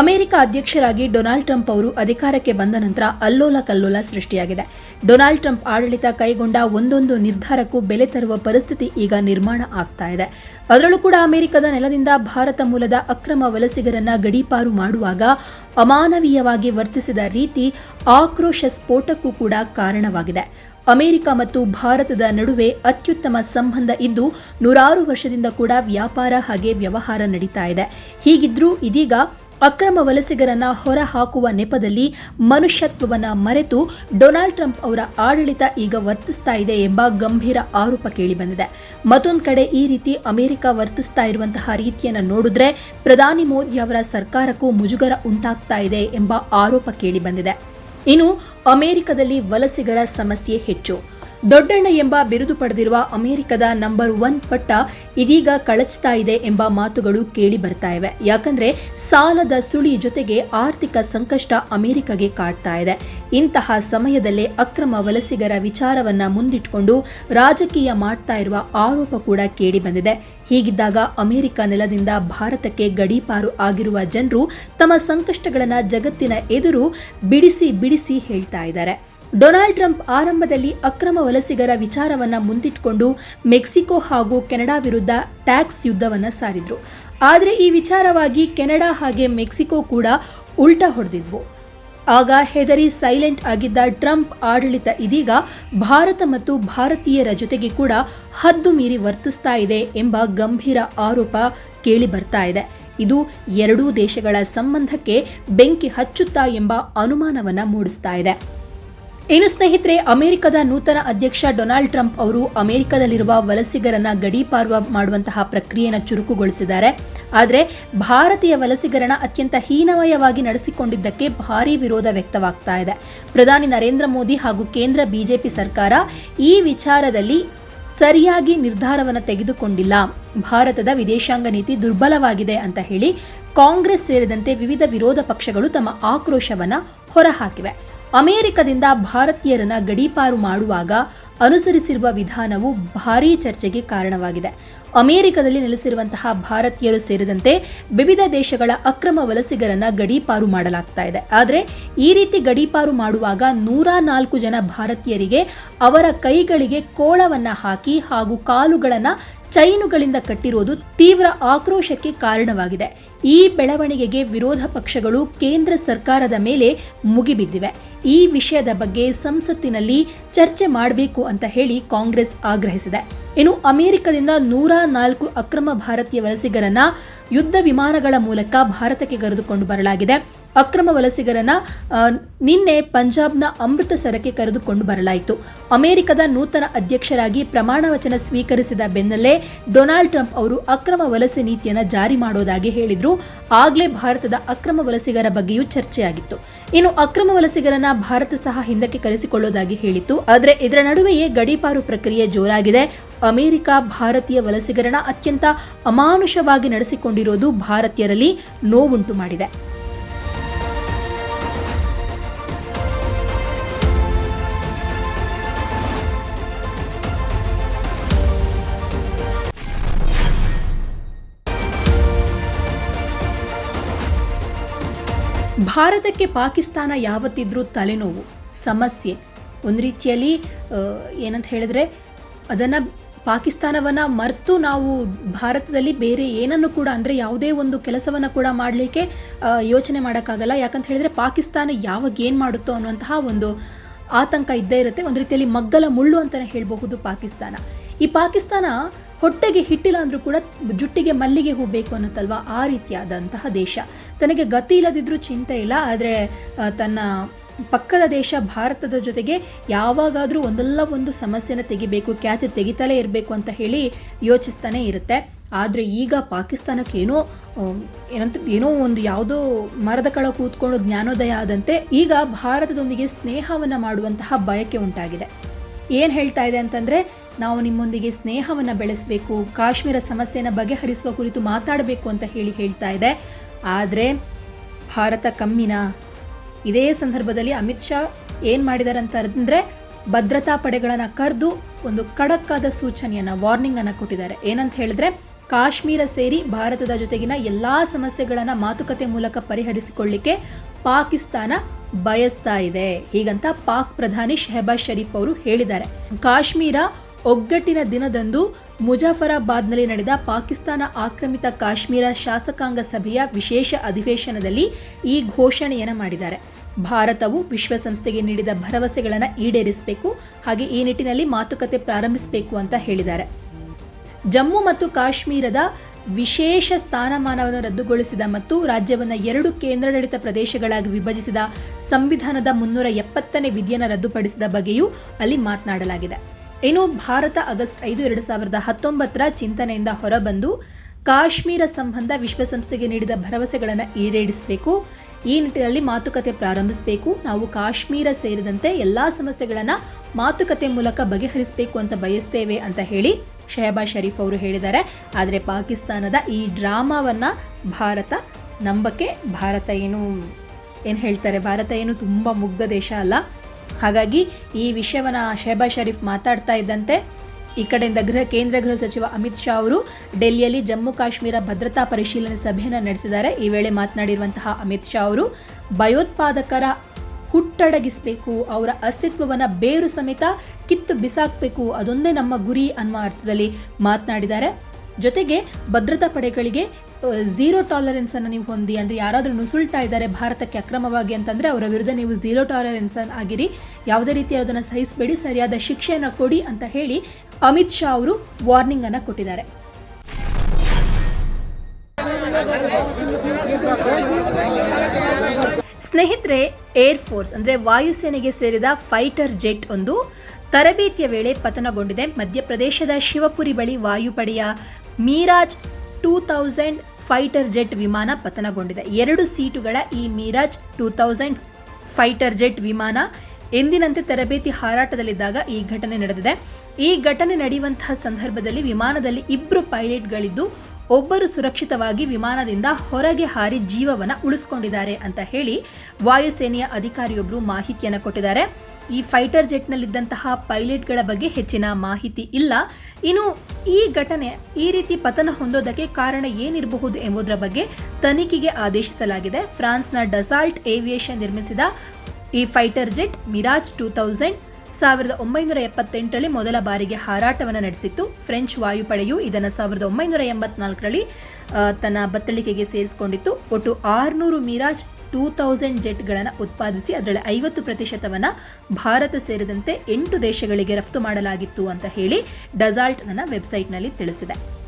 America ಅಧ್ಯಕ್ಷರಾಗಿ Donald Trump ಅವರು ಅಧಿಕಾರಕ್ಕೆ ಬಂದ ನಂತರ ಅಲ್ಲೋಲ ಕಲ್ಲೋಲ ಸೃಷ್ಟಿಯಾಗಿದೆ. ಡೊನಾಲ್ಡ್ ಟ್ರಂಪ್ ಆಡಳಿತ ಕೈಗೊಂಡ ಒಂದೊಂದು ನಿರ್ಧಾರಕ್ಕೂ ಬೆಲೆ ತರುವ ಪರಿಸ್ಥಿತಿ ಈಗ ನಿರ್ಮಾಣ ಆಗ್ತಾ ಇದೆ. ಅದರಲ್ಲೂ ಕೂಡ ಅಮೆರಿಕದ ನೆಲದಿಂದ ಭಾರತ ಮೂಲದ ಅಕ್ರಮ ವಲಸಿಗರನ್ನ ಗಡೀಪಾರು ಮಾಡುವಾಗ ಅಮಾನವೀಯವಾಗಿ ವರ್ತಿಸಿದ ರೀತಿ ಆಕ್ರೋಶ ಸ್ಫೋಟಕ್ಕೂ ಕೂಡ ಕಾರಣವಾಗಿದೆ. ಅಮೆರಿಕ ಮತ್ತು ಭಾರತದ ನಡುವೆ ಅತ್ಯುತ್ತಮ ಸಂಬಂಧ ಇದ್ದು ನೂರಾರು ವರ್ಷದಿಂದ ಕೂಡ ವ್ಯಾಪಾರ ಹಾಗೆ ವ್ಯವಹಾರ ನಡೀತಾ ಇದೆ. ಹೀಗಿದ್ರೂ ಇದೀಗ ಅಕ್ರಮ ವಲಸಿಗರನ್ನ ಹೊರ ಹಾಕುವ ನೆಪದಲ್ಲಿ ಮನುಷ್ಯತ್ವವನ್ನ ಮರೆತು ಡೊನಾಲ್ಡ್ ಟ್ರಂಪ್ ಅವರ ಆಡಳಿತ ಈಗ ವರ್ತಿಸ್ತಾ ಇದೆ ಎಂಬ ಗಂಭೀರ ಆರೋಪ ಕೇಳಿಬಂದಿದೆ. ಮತ್ತೊಂದು ಕಡೆ ಈ ರೀತಿ ಅಮೆರಿಕ ವರ್ತಿಸ್ತಾ ಇರುವಂತಹ ರೀತಿಯನ್ನು ನೋಡಿದ್ರೆ ಪ್ರಧಾನಿ ಮೋದಿ ಅವರ ಸರ್ಕಾರಕ್ಕೂ ಮುಜುಗರ ಉಂಟಾಗ್ತಾ ಇದೆ ಎಂಬ ಆರೋಪ ಕೇಳಿಬಂದಿದೆ. ಇನ್ನು ಅಮೆರಿಕದಲ್ಲಿ ವಲಸಿಗರ ಸಮಸ್ಯೆ ಹೆಚ್ಚು. ದೊಡ್ಡಣ್ಣ ಎಂಬ ಬಿರುದು ಪಡೆದಿರುವ ಅಮೆರಿಕದ ನಂಬರ್ ಒನ್ ಪಟ್ಟ ಇದೀಗ ಕಳಚ್ತಾ ಇದೆ ಎಂಬ ಮಾತುಗಳು ಕೇಳಿ ಬರ್ತಾ ಇವೆ. ಯಾಕಂದ್ರೆ ಸಾಲದ ಸುಳಿ ಜೊತೆಗೆ ಆರ್ಥಿಕ ಸಂಕಷ್ಟ ಅಮೆರಿಕಗೆ ಕಾಡ್ತಾ ಇದೆ. ಇಂತಹ ಸಮಯದಲ್ಲೇ ಅಕ್ರಮ ವಲಸಿಗರ ವಿಚಾರವನ್ನ ಮುಂದಿಟ್ಕೊಂಡು ರಾಜಕೀಯ ಮಾಡ್ತಾ ಇರುವ ಆರೋಪ ಕೂಡ ಕೇಳಿ ಬಂದಿದೆ. ಹೀಗಿದ್ದಾಗ ಅಮೆರಿಕ ನೆಲದಿಂದ ಭಾರತಕ್ಕೆ ಗಡೀಪಾರು ಆಗಿರುವ ಜನರು ತಮ್ಮ ಸಂಕಷ್ಟಗಳನ್ನ ಜಗತ್ತಿನ ಎದುರು ಬಿಡಿಸಿ ಬಿಡಿಸಿ ಹೇಳ್ತಾ ಇದ್ದಾರೆ. ಡೊನಾಲ್ಡ್ ಟ್ರಂಪ್ ಆರಂಭದಲ್ಲಿ ಅಕ್ರಮ ವಲಸಿಗರ ವಿಚಾರವನ್ನ ಮುಂದಿಟ್ಟುಕೊಂಡು ಮೆಕ್ಸಿಕೋ ಹಾಗೂ ಕೆನಡಾ ವಿರುದ್ಧ ಟ್ಯಾಕ್ಸ್ ಯುದ್ಧವನ್ನ ಸಾರಿದ್ರು. ಆದರೆ ಈ ವಿಚಾರವಾಗಿ ಕೆನಡಾ ಹಾಗೆ ಮೆಕ್ಸಿಕೋ ಕೂಡ ಉಲ್ಟಾ ಹೊಡೆದಿದ್ವು. ಆಗ ಹೆದರಿ ಸೈಲೆಂಟ್ ಆಗಿದ್ದ ಟ್ರಂಪ್ ಆಡಳಿತ ಇದೀಗ ಭಾರತ ಮತ್ತು ಭಾರತೀಯರ ಜೊತೆಗೆ ಕೂಡ ಹದ್ದು ಮೀರಿ ವರ್ತಿಸ್ತಾ ಇದೆ ಎಂಬ ಗಂಭೀರ ಆರೋಪ ಕೇಳಿ ಬರ್ತಾ ಇದೆ. ಇದು ಎರಡೂ ದೇಶಗಳ ಸಂಬಂಧಕ್ಕೆ ಬೆಂಕಿ ಹಚ್ಚುತ್ತಾ ಎಂಬ ಅನುಮಾನವನ್ನು ಮೂಡಿಸ್ತಾ ಇದೆ. ಇನ್ನು ಸ್ನೇಹಿತರೆ, ಅಮೆರಿಕದ ನೂತನ ಅಧ್ಯಕ್ಷ ಡೊನಾಲ್ಡ್ ಟ್ರಂಪ್ ಅವರು ಅಮೆರಿಕದಲ್ಲಿರುವ ವಲಸಿಗರನ್ನ ಗಡೀಪಾರ್ವ ಮಾಡುವಂತಹ ಪ್ರಕ್ರಿಯೆಯನ್ನು ಚುರುಕುಗೊಳಿಸಿದ್ದಾರೆ. ಆದರೆ, ಭಾರತೀಯ ವಲಸಿಗರನ್ನ ಅತ್ಯಂತ ಹೀನಮಯವಾಗಿ ನಡೆಸಿಕೊಂಡಿದ್ದಕ್ಕೆ ಭಾರೀ ವಿರೋಧ ವ್ಯಕ್ತವಾಗ್ತಾ ಇದೆ. ಪ್ರಧಾನಿ ನರೇಂದ್ರ ಮೋದಿ ಹಾಗೂ ಕೇಂದ್ರ ಬಿಜೆಪಿ ಸರ್ಕಾರ ಈ ವಿಚಾರದಲ್ಲಿ ಸರಿಯಾಗಿ ನಿರ್ಧಾರವನ್ನು ತೆಗೆದುಕೊಂಡಿಲ್ಲ. ಭಾರತದ ವಿದೇಶಾಂಗ ನೀತಿ ದುರ್ಬಲವಾಗಿದೆ ಅಂತ ಹೇಳಿ ಕಾಂಗ್ರೆಸ್ ಸೇರಿದಂತೆ ವಿವಿಧ ವಿರೋಧ ಪಕ್ಷಗಳು ತಮ್ಮ ಆಕ್ರೋಶವನ್ನು ಹೊರಹಾಕಿವೆ. ಅಮೆರಿಕದಿಂದ ಭಾರತೀಯರನ್ನ ಗಡೀಪಾರು ಮಾಡುವಾಗ ಅನುಸರಿಸಿರುವ ವಿಧಾನವು ಭಾರೀ ಚರ್ಚೆಗೆ ಕಾರಣವಾಗಿದೆ. ಅಮೆರಿಕದಲ್ಲಿ ನೆಲೆಸಿರುವಂತಹ ಭಾರತೀಯರು ಸೇರಿದಂತೆ ವಿವಿಧ ದೇಶಗಳ ಅಕ್ರಮ ವಲಸಿಗರನ್ನ ಗಡೀಪಾರು ಮಾಡಲಾಗ್ತಾ ಇದೆ. ಆದರೆ ಈ ರೀತಿ ಗಡೀಪಾರು ಮಾಡುವಾಗ ನೂರ ನಾಲ್ಕು ಜನ ಭಾರತೀಯರಿಗೆ ಅವರ ಕೈಗಳಿಗೆ ಕೋಳವನ್ನ ಹಾಕಿ ಹಾಗೂ ಕಾಲುಗಳನ್ನ ಚೈನುಗಳಿಂದ ಕಟ್ಟಿರೋದು ತೀವ್ರ ಆಕ್ರೋಶಕ್ಕೆ ಕಾರಣವಾಗಿದೆ. ಈ ಬೆಳವಣಿಗೆಗೆ ವಿರೋಧ ಪಕ್ಷಗಳು ಕೇಂದ್ರ ಸರ್ಕಾರದ ಮೇಲೆ ಮುಗಿಬಿದ್ದಿವೆ. ಈ ವಿಷಯದ ಬಗ್ಗೆ ಸಂಸತ್ತಿನಲ್ಲಿ ಚರ್ಚೆ ಮಾಡಬೇಕು ಅಂತ ಹೇಳಿ ಕಾಂಗ್ರೆಸ್ ಆಗ್ರಹಿಸಿದೆ. ಇನ್ನು ಅಮೆರಿಕದಿಂದ ನೂರ ನಾಲ್ಕು ಅಕ್ರಮ ಭಾರತೀಯ ವಲಸಿಗರನ್ನ ಯುದ್ಧ ವಿಮಾನಗಳ ಮೂಲಕ ಭಾರತಕ್ಕೆ ಕರೆದುಕೊಂಡು ಬರಲಾಗಿದೆ. ಅಕ್ರಮ ವಲಸಿಗರನ್ನ ನಿನ್ನೆ ಪಂಜಾಬ್ನ ಅಮೃತಸರಕ್ಕೆ ಕರೆದುಕೊಂಡು ಬರಲಾಯಿತು. ಅಮೆರಿಕದ ನೂತನ ಅಧ್ಯಕ್ಷರಾಗಿ ಪ್ರಮಾಣ ವಚನ ಸ್ವೀಕರಿಸಿದ ಬೆನ್ನಲ್ಲೇ ಡೊನಾಲ್ಡ್ ಟ್ರಂಪ್ ಅವರು ಅಕ್ರಮ ವಲಸೆ ನೀತಿಯನ್ನು ಜಾರಿ ಮಾಡೋದಾಗಿ ಹೇಳಿದ್ರು. ಆಗ್ಲೇ ಭಾರತದ ಅಕ್ರಮ ವಲಸಿಗರ ಬಗ್ಗೆಯೂ ಚರ್ಚೆಯಾಗಿತ್ತು. ಇನ್ನು ಅಕ್ರಮ ವಲಸಿಗರನ್ನ ಭಾರತ ಸಹ ಹಿಂದಕ್ಕೆ ಕರೆಸಿಕೊಳ್ಳೋದಾಗಿ ಹೇಳಿತ್ತು. ಆದರೆ ಇದರ ನಡುವೆಯೇ ಗಡೀಪಾರು ಪ್ರಕ್ರಿಯೆ ಜೋರಾಗಿದೆ. ಅಮೆರಿಕ ಭಾರತೀಯ ವಲಸಿಗರನ್ನ ಅತ್ಯಂತ ಅಮಾನುಷವಾಗಿ ನಡೆಸಿಕೊಂಡಿರೋದು ಭಾರತೀಯರಲ್ಲಿ ನೋವುಂಟು ಮಾಡಿದೆ. ಭಾರತಕ್ಕೆ ಪಾಕಿಸ್ತಾನ ಯಾವತ್ತಿದ್ರೂ ತಲೆನೋವು, ಸಮಸ್ಯೆ. ಒಂದು ರೀತಿಯಲ್ಲಿ ಏನಂತ ಹೇಳಿದ್ರೆ, ಅದನ್ನು ಪಾಕಿಸ್ತಾನವನ್ನು ಮರೆತು ನಾವು ಭಾರತದಲ್ಲಿ ಬೇರೆ ಏನನ್ನು ಕೂಡ, ಅಂದರೆ ಯಾವುದೇ ಒಂದು ಕೆಲಸವನ್ನು ಕೂಡ ಮಾಡಲಿಕ್ಕೆ ಯೋಚನೆ ಮಾಡೋಕ್ಕಾಗಲ್ಲ. ಯಾಕಂತ ಹೇಳಿದ್ರೆ, ಪಾಕಿಸ್ತಾನ ಯಾವಾಗ ಏನು ಮಾಡುತ್ತೋ ಅನ್ನುವಂತಹ ಒಂದು ಆತಂಕ ಇದ್ದೇ ಇರುತ್ತೆ. ಒಂದು ರೀತಿಯಲ್ಲಿ ಮಗ್ಗಲ ಮುಳ್ಳು ಅಂತಲೇ ಹೇಳಬಹುದು ಪಾಕಿಸ್ತಾನ. ಈ ಪಾಕಿಸ್ತಾನ ಹೊಟ್ಟೆಗೆ ಹಿಟ್ಟಿಲ್ಲ ಅಂದರೂ ಕೂಡ ಜುಟ್ಟಿಗೆ ಮಲ್ಲಿಗೆ ಹೂ ಬೇಕು ಅನ್ನತ್ತಲ್ವ? ಆ ರೀತಿಯಾದಂತಹ ದೇಶ. ತನಗೆ ಗತಿ ಇಲ್ಲದಿದ್ರೂ ಚಿಂತೆ ಇಲ್ಲ, ಆದರೆ ತನ್ನ ಪಕ್ಕದ ದೇಶ ಭಾರತದ ಜೊತೆಗೆ ಯಾವಾಗಾದರೂ ಒಂದಲ್ಲ ಒಂದು ಸಮಸ್ಯೆನ ತೆಗಿಬೇಕು ಕ್ಯಾಚ್ ತೆಗಿತಲೇ ಇರಬೇಕು ಅಂತ ಹೇಳಿ ಯೋಚಿಸ್ತಾನೆ ಇರುತ್ತೆ. ಆದರೆ ಈಗ ಪಾಕಿಸ್ತಾನಕ್ಕೆ ಏನೋ ಏನಂತ, ಏನೋ ಒಂದು ಯಾವುದೋ ಮರದ ಕಳ ಕೂತ್ಕೊಂಡು ಜ್ಞಾನೋದಯ ಆದಂತೆ ಈಗ ಭಾರತದೊಂದಿಗೆ ಸ್ನೇಹವನ್ನು ಮಾಡುವಂತಹ ಬಯಕೆ ಉಂಟಾಗಿದೆ. ಏನು ಹೇಳ್ತಾ ಇದೆ ಅಂತಂದರೆ ನಾವು ನಿಮ್ಮೊಂದಿಗೆ ಸ್ನೇಹವನ್ನು ಬೆಳೆಸಬೇಕು, ಕಾಶ್ಮೀರ ಸಮಸ್ಯೆಯನ್ನು ಬಗೆಹರಿಸುವ ಕುರಿತು ಮಾತಾಡಬೇಕು ಅಂತ ಹೇಳಿ ಹೇಳ್ತಾ ಇದೆ. ಆದರೆ ಭಾರತ ಕಮ್ಮಿನ? ಇದೇ ಸಂದರ್ಭದಲ್ಲಿ ಅಮಿತ್ ಶಾ ಏನು ಮಾಡಿದ್ದಾರೆ ಅಂತ ಅಂದರೆ ಭದ್ರತಾ ಪಡೆಗಳನ್ನು ಕರೆದು ಒಂದು ಖಡಕ್ಕಾದ ಸೂಚನೆಯನ್ನು ವಾರ್ನಿಂಗನ್ನು ಕೊಟ್ಟಿದ್ದಾರೆ. ಏನಂತ ಹೇಳಿದ್ರೆ ಕಾಶ್ಮೀರ ಸೇರಿ ಭಾರತದ ಜೊತೆಗಿನ ಎಲ್ಲ ಸಮಸ್ಯೆಗಳನ್ನು ಮಾತುಕತೆ ಮೂಲಕ ಪರಿಹರಿಸಿಕೊಳ್ಳಿಕ್ಕೆ ಪಾಕಿಸ್ತಾನ ಬಯಸ್ತಾ ಇದೆ. ಹೀಗಂತ ಪಾಕ್ ಪ್ರಧಾನಿ ಶೆಹಬಾಜ್ ಶರೀಫ್ ಅವರು ಹೇಳಿದ್ದಾರೆ. ಕಾಶ್ಮೀರ ಒಗ್ಗಟ್ಟಿನ ದಿನದಂದು ಮುಜಾಫರಾಬಾದ್ನಲ್ಲಿ ನಡೆದ ಪಾಕಿಸ್ತಾನ ಆಕ್ರಮಿತ ಕಾಶ್ಮೀರ ಶಾಸಕಾಂಗ ಸಭೆಯ ವಿಶೇಷ ಅಧಿವೇಶನದಲ್ಲಿ ಈ ಘೋಷಣೆಯನ್ನು ಮಾಡಿದ್ದಾರೆ. ಭಾರತವು ವಿಶ್ವಸಂಸ್ಥೆಗೆ ನೀಡಿದ ಭರವಸೆಗಳನ್ನು ಈಡೇರಿಸಬೇಕು, ಹಾಗೆ ಈ ನಿಟ್ಟಿನಲ್ಲಿ ಮಾತುಕತೆ ಪ್ರಾರಂಭಿಸಬೇಕು ಅಂತ ಹೇಳಿದ್ದಾರೆ. ಜಮ್ಮು ಮತ್ತು ಕಾಶ್ಮೀರದ ವಿಶೇಷ ಸ್ಥಾನಮಾನವನ್ನು ರದ್ದುಗೊಳಿಸಿದ ಮತ್ತು ರಾಜ್ಯವನ್ನು ಎರಡು ಕೇಂದ್ರಾಡಳಿತ ಪ್ರದೇಶಗಳಾಗಿ ವಿಭಜಿಸಿದ ಸಂವಿಧಾನದ ಮುನ್ನೂರ ಎಪ್ಪತ್ತನೇ ವಿಧಿಯನ್ನು ರದ್ದುಪಡಿಸಿದ ಬಗ್ಗೆಯೂ ಅಲ್ಲಿ ಮಾತನಾಡಲಾಗಿದೆ. ಇನ್ನು ಭಾರತ ಆಗಸ್ಟ್ ಐದು, ಎರಡು ಸಾವಿರದ ಹತ್ತೊಂಬತ್ತರ ಚಿಂತನೆಯಿಂದ ಹೊರಬಂದು ಕಾಶ್ಮೀರ ಸಂಬಂಧ ವಿಶ್ವಸಂಸ್ಥೆಗೆ ನೀಡಿದ ಭರವಸೆಗಳನ್ನು ಈಡೇರಿಸಬೇಕು. ಈ ನಿಟ್ಟಿನಲ್ಲಿ ಮಾತುಕತೆ ಪ್ರಾರಂಭಿಸಬೇಕು. ನಾವು ಕಾಶ್ಮೀರ ಸೇರಿದಂತೆ ಎಲ್ಲ ಸಮಸ್ಯೆಗಳನ್ನು ಮಾತುಕತೆ ಮೂಲಕ ಬಗೆಹರಿಸಬೇಕು ಅಂತ ಬಯಸ್ತೇವೆ ಅಂತ ಹೇಳಿ ಶಹಬಾಜ್ ಶರೀಫ್ ಅವರು ಹೇಳಿದ್ದಾರೆ. ಆದರೆ ಪಾಕಿಸ್ತಾನದ ಈ ಡ್ರಾಮಾವನ್ನು ಭಾರತ ನಂಬಕ್ಕೆ ಭಾರತ ಏನು ಏನು ಹೇಳ್ತಾರೆ? ಭಾರತ ಏನು ತುಂಬ ಮುಗ್ಧ ದೇಶ ಅಲ್ಲ. ಹಾಗಾಗಿ ಈ ವಿಷಯವನ್ನು ಶಹಬಾಜ್ ಶರೀಫ್ ಮಾತಾಡ್ತಾ ಇದ್ದಂತೆ ಈ ಕಡೆಯಿಂದ ಗೃಹ ಕೇಂದ್ರ ಗೃಹ ಸಚಿವ ಅಮಿತ್ ಶಾ ಅವರು ಡೆಲ್ಲಿಯಲ್ಲಿ ಜಮ್ಮು ಕಾಶ್ಮೀರ ಭದ್ರತಾ ಪರಿಶೀಲನೆ ಸಭೆಯನ್ನು ನಡೆಸಿದ್ದಾರೆ. ಈ ವೇಳೆ ಮಾತನಾಡಿರುವಂತಹ ಅಮಿತ್ ಶಾ ಅವರು, ಭಯೋತ್ಪಾದಕರ ಹುಟ್ಟಡಗಿಸಬೇಕು, ಅವರ ಅಸ್ತಿತ್ವವನ್ನು ಬೇರು ಸಮೇತ ಕಿತ್ತು ಬಿಸಾಕಬೇಕು, ಅದೊಂದೇ ನಮ್ಮ ಗುರಿ ಅನ್ನುವ ಅರ್ಥದಲ್ಲಿ ಮಾತನಾಡಿದ್ದಾರೆ. ಜೊತೆಗೆ ಭದ್ರತಾ ಪಡೆಗಳಿಗೆ ಝೀರೋ ಟಾಲರೆನ್ಸ್ ಅನ್ನು ನೀವು ಹೊಂದಿ, ಅಂದರೆ ಯಾರಾದರೂ ನುಸುಳ್ತಾ ಇದ್ದಾರೆ ಭಾರತಕ್ಕೆ ಅಕ್ರಮವಾಗಿ ಅಂತಂದರೆ ಅವರ ವಿರುದ್ಧ ನೀವು ಝೀರೋ ಟಾಲರೆನ್ಸ್ ಆಗಿರಿ. ಯಾವುದೇ ರೀತಿ ಅದನ್ನು ಸಹಿಸಬೇಡಿ, ಸರಿಯಾದ ಶಿಕ್ಷೆಯನ್ನು ಕೊಡಿ ಅಂತ ಹೇಳಿ ಅಮಿತ್ ಶಾ ಅವರು ವಾರ್ನಿಂಗ್ ಅನ್ನು ಕೊಟ್ಟಿದ್ದಾರೆ. ಸ್ನೇಹಿತರೆ ಏರ್ ಫೋರ್ಸ್ ಅಂದರೆ ವಾಯುಸೇನೆಗೆ ಸೇರಿದ ಫೈಟರ್ ಜೆಟ್ ಒಂದು ತರಬೇತಿಯ ವೇಳೆ ಪತನಗೊಂಡಿದೆ. ಮಧ್ಯಪ್ರದೇಶದ ಶಿವಪುರಿ ಬಳಿ ವಾಯುಪಡೆಯ Mirage two thousand fighter jet ವಿಮಾನ ಪತನಗೊಂಡಿದೆ. ಎರಡು ಸೀಟುಗಳ ಈ Mirage two thousand fighter jet ವಿಮಾನ ಎಂದಿನಂತೆ ತರಬೇತಿ ಹಾರಾಟದಲ್ಲಿದ್ದಾಗ ಈ ಘಟನೆ ನಡೆದಿದೆ. ಈ ಘಟನೆ ನಡೆಯುವಂತಹ ಸಂದರ್ಭದಲ್ಲಿ ವಿಮಾನದಲ್ಲಿ ಇಬ್ಬರು ಪೈಲಟ್ಗಳಿದ್ದು, ಒಬ್ಬರು ಸುರಕ್ಷಿತವಾಗಿ ವಿಮಾನದಿಂದ ಹೊರಗೆ ಹಾರಿ ಜೀವವನ್ನು ಉಳಿಸ್ಕೊಂಡಿದ್ದಾರೆ ಅಂತ ಹೇಳಿ ವಾಯುಸೇನೆಯ ಅಧಿಕಾರಿಯೊಬ್ಬರು ಮಾಹಿತಿಯನ್ನು ಕೊಟ್ಟಿದ್ದಾರೆ. ಈ ಫೈಟರ್ ಜೆಟ್ನಲ್ಲಿದ್ದಂತಹ ಪೈಲಟ್ಗಳ ಬಗ್ಗೆ ಹೆಚ್ಚಿನ ಮಾಹಿತಿ ಇಲ್ಲ. ಇನ್ನು ಈ ಘಟನೆ ಈ ರೀತಿ ಪತನ ಹೊಂದೋದಕ್ಕೆ ಕಾರಣ ಏನಿರಬಹುದು ಎಂಬುದರ ಬಗ್ಗೆ ತನಿಖೆಗೆ ಆದೇಶಿಸಲಾಗಿದೆ. ಫ್ರಾನ್ಸ್ನ ಡಸಾಲ್ಟ್ ಏವಿಯೇಷನ್ ನಿರ್ಮಿಸಿದ ಈ fighter jet Mirage two thousand ಸಾವಿರದ ಒಂಬೈನೂರ ಎಪ್ಪತ್ತೆಂಟರಲ್ಲಿ ಮೊದಲ ಬಾರಿಗೆ ಹಾರಾಟವನ್ನು ನಡೆಸಿತ್ತು. ಫ್ರೆಂಚ್ ವಾಯುಪಡೆಯು ಇದನ್ನು ಸಾವಿರದ ಒಂಬೈನೂರ ಎಂಬತ್ನಾಲ್ಕರಲ್ಲಿ ತನ್ನ ಬತ್ತಳಿಕೆಗೆ ಸೇರಿಸಿಕೊಂಡಿತ್ತು. ಒಟ್ಟು ಆರುನೂರು ಮಿರಾಜ್ ಟೂ ತೌಸಂಡ್ ಜೆಟ್ಗಳನ್ನು ಉತ್ಪಾದಿಸಿ ಅದರಲ್ಲಿ ಐವತ್ತು ಪ್ರತಿಶತವನ್ನು ಭಾರತ ಸೇರಿದಂತೆ ಎಂಟು ದೇಶಗಳಿಗೆ ರಫ್ತು ಮಾಡಲಾಗಿತ್ತು ಅಂತ ಹೇಳಿ ಡಸಾಲ್ಟ್ ನನ್ನ ವೆಬ್ಸೈಟ್ನಲ್ಲಿ ತಿಳಿಸಿದೆ.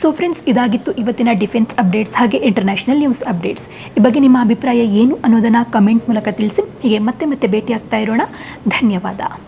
ಸೊ ಫ್ರೆಂಡ್ಸ್ ಇದಾಗಿತ್ತು ಇವತ್ತಿನ ಡಿಫೆನ್ಸ್ ಅಪ್ಡೇಟ್ಸ್ ಹಾಗೆ ಇಂಟರ್ನ್ಯಾಷನಲ್ ನ್ಯೂಸ್ ಅಪ್ಡೇಟ್ಸ್. ಈ ಬಗ್ಗೆ ನಿಮ್ಮ ಅಭಿಪ್ರಾಯ ಏನು ಅನ್ನೋದನ್ನು ಕಮೆಂಟ್ ಮೂಲಕ ತಿಳಿಸಿ. ಹೀಗೆ ಮತ್ತೆ ಮತ್ತೆ ಭೇಟಿಯಾಗ್ತಾ ಇರೋಣ. ಧನ್ಯವಾದ.